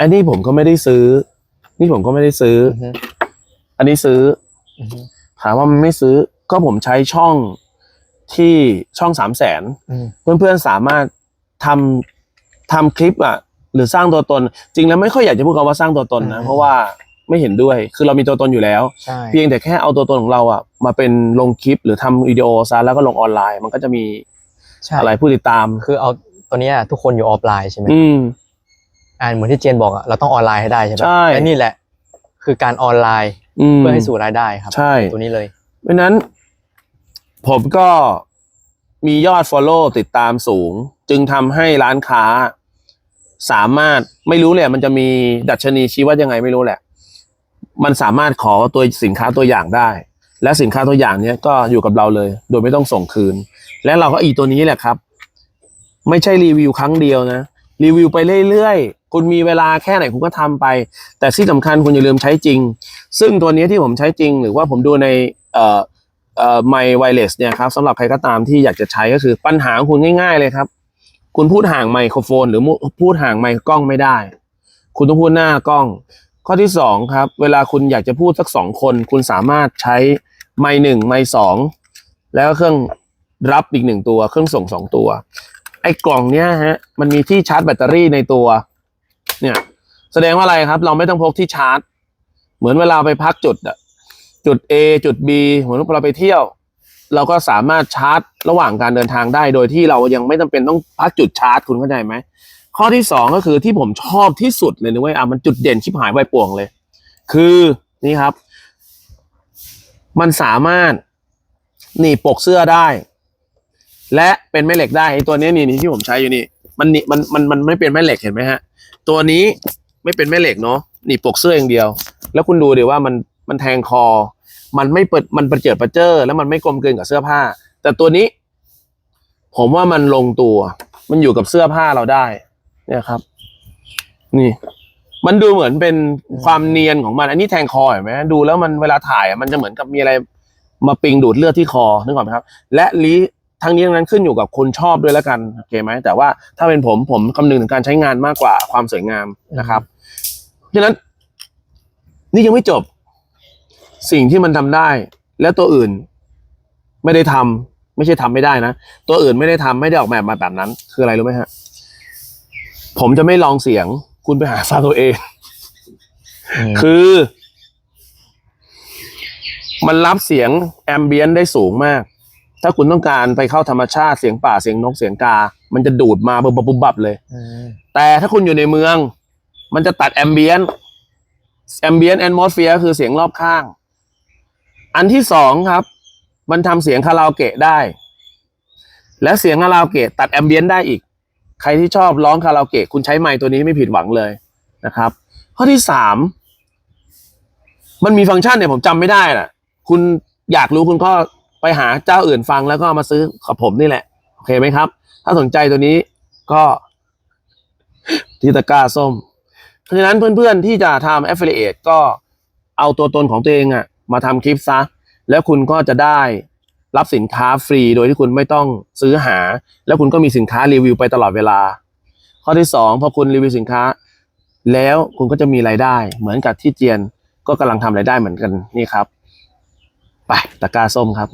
อันนี้ผมก็ไม่ได้ซื้อ นี่ผมก็ไม่ได้ซื้ออือฮึอันนี้ซื้ออือฮึถามว่ามันไม่ซื้อ ก็ผมใช้ช่องที่ช่องสามแสนอืมเพื่อนๆสามารถทำทำคลิปอะ หรือสร้างตัวตน จริงแล้วไม่ค่อยอยากจะพูดคำว่าสร้างตัวตนนะ เพราะว่าไม่เห็นด้วย คือเรามีตัวตนอยู่แล้วใช่เพียงแต่แค่เอาตัวตนของเราอะ มาเป็นลงคลิป หรือทำวิดีโอซะแล้วก็ลงออนไลน์ มันก็จะมีใช่อะไรผู้ติดตาม คือเอาตัวเนี้ยทุกคนอยู่ออฟไลน์ใช่ไหม อืมอ่าเหมือนที่เจนบอกอะเราต้องออนไลน์ให้ได้ใช่ไหมใช่ และนี่แหละ คือการออนไลน์อืมเพื่อให้สู่รายได้ครับ ใช่ ตัวนี้เลย เพราะฉะนั้น ผมก็มียอด Follow ติดตามสูง จึงทำให้ร้านค้า สามารถไม่รู้เลยมันจะมีดัชนีชี้วัดยังไงไม่รู้แหละ มันสามารถขอตัวสินค้าตัวอย่างได้ และสินค้าตัวอย่างเนี้ยก็อยู่กับเราเลย โดยไม่ต้องส่งคืน และเราก็อีตัวนี้แหละครับ ไม่ใช่รีวิวครั้งเดียวนะ รีวิวไปเรื่อยๆ คุณมีเวลาแค่ไหนคุณก็ทำไป แต่ที่สำคัญคุณอย่าลืมใช้จริง ซึ่งตัวนี้ที่ผมใช้จริง หรือว่าผมดูในเอ่อเอ่อไมค์ไวเลสเนี่ยครับสำหรับใครก็ตามที่อยากจะใช้ก็คือปัญหาของคุณง่ายๆเลยครับ คุณพูดห่างไมโครโฟน หรือพูดห่างไมค์กล้องไม่ได้ คุณต้องพูดหน้ากล้อง ข้อที่สองครับเวลาคุณอยากจะพูดสักสองคน คุณสามารถใช้ไมค์หนึ่งไมค์สองแล้วก็เครื่องรับอีกหนึ่งตัว เครื่องส่งสองตัว ไอ้กล่องเนี้ยฮะมันมีที่ชาร์จแบตเตอรี่ในตัว เนี่ย แสดงว่าอะไรครับ เราไม่ต้องพกที่ชาร์จ เหมือนเวลาไปพักจุดอะจุด A จุด B เหมือนเราไปเที่ยว เราก็สามารถชาร์จระหว่างการเดินทางได้ โดยที่เรายังไม่จำเป็นต้องพักจุดชาร์จคุณเข้าใจไหมข้อที่สองก็คือที่ผมชอบที่สุดเลยนะเว้ยอะมันจุดเด่นชิบหายไวป่วงเลย คือนี่ครับ มันสามารถหนีบปกเสื้อได้ และเป็นแม่เหล็กได้ไอ้ตัวนี้นี่นี่ที่ผมใช้อยู่นี่ มันนีมันมันมันไม่เป็นแม่เหล็กเห็นไหมฮะ ตัวนี้ไม่เป็นแม่เหล็กเนาะนีบปกเสื้ออย่างเดียว แล้วคุณดูเดิว่ามันมันแทงคอ มันไม่เปิดมันประเจิดประเจอแล้วมันไม่กลมกลืนกับเสื้อผ้า แต่ตัวนี้ ผมว่ามันลงตัว มันอยู่กับเสื้อผ้าเราได้ เนี่ยครับ นี่ มันดูเหมือนเป็นความเนียนของมัน อันนี้แทงคอเห็นไหมดูแล้วมันเวลาถ่ายมันจะเหมือนกับมีอะไรมาปิงดูดเลือดที่คอนึกออกไหมครับ และลี ทั้งนี้ทั้งนั้นขึ้นอยู่กับคนชอบด้วยแล้วกันโอเคไหมแต่ว่าถ้าเป็นผมผมคำนึงถึงการใช้งานมากกว่าความสวยงามนะครับฉะนั้น นี่ยังไม่จบ สิ่งที่มันทำได้ และตัวอื่น ไม่ได้ทำไม่ใช่ทำไม่ได้นะตัวอื่นไม่ได้ทำไม่ได้ออกแบบมาแบบนั้น คืออะไรรู้ไหมฮะ ผมจะไม่ลองเสียง คุณไปหาฟังตัวเองมคือ มันรับเสียงแอมเบียนได้สูงมาก ถ้าคุณต้องการไปเข้าธรรมชาติเสียงป่าเสียงนกเสียงกา มันจะดูดมาบุบบุบบับเลยมแต่ถ้าคุณอยู่ในเมือง มันจะตัดแอมเบียนแอมเบียนแอมอสเฟียคือเสียงรอบข้าง อันที่สองครับ มันทำเสียงคาราโอเกะได้ และเสียงคาราโอเกะตัดแอมเบียนได้อีก ใครที่ชอบร้องคาราโอเกะคุณใช้ไมค์ตัวนี้ไม่ผิดหวังเลยนะครับ ข้อที่สามมันมีฟังก์ชันเนี่ยผมจำไม่ได้น่ะ คุณอยากรู้คุณก็ ไปหาเจ้าอื่นฟังแล้วก็มาซื้อกับผมนี่แหละ โอเคไหมครับ ถ้าสนใจตัวนี้ก็ที่ตะกร้าส้ม เพราะฉะนั้นเพื่อนๆที่จะทำ affiliate ก็เอาตัวตนของตัวเองอะมาทำคลิปซะ แล้วคุณก็จะได้รับสินค้าฟรีโดยที่คุณไม่ต้องซื้อหา แล้วคุณก็มีสินค้ารีวิวไปตลอดเวลา ข้อที่สองพอคุณรีวิวสินค้า แล้วคุณก็จะมีรายได้ เหมือนกับที่เจียนก็กำลังทำรายได้เหมือนกันนี่ครับ ไปตะกร้าส้มครับ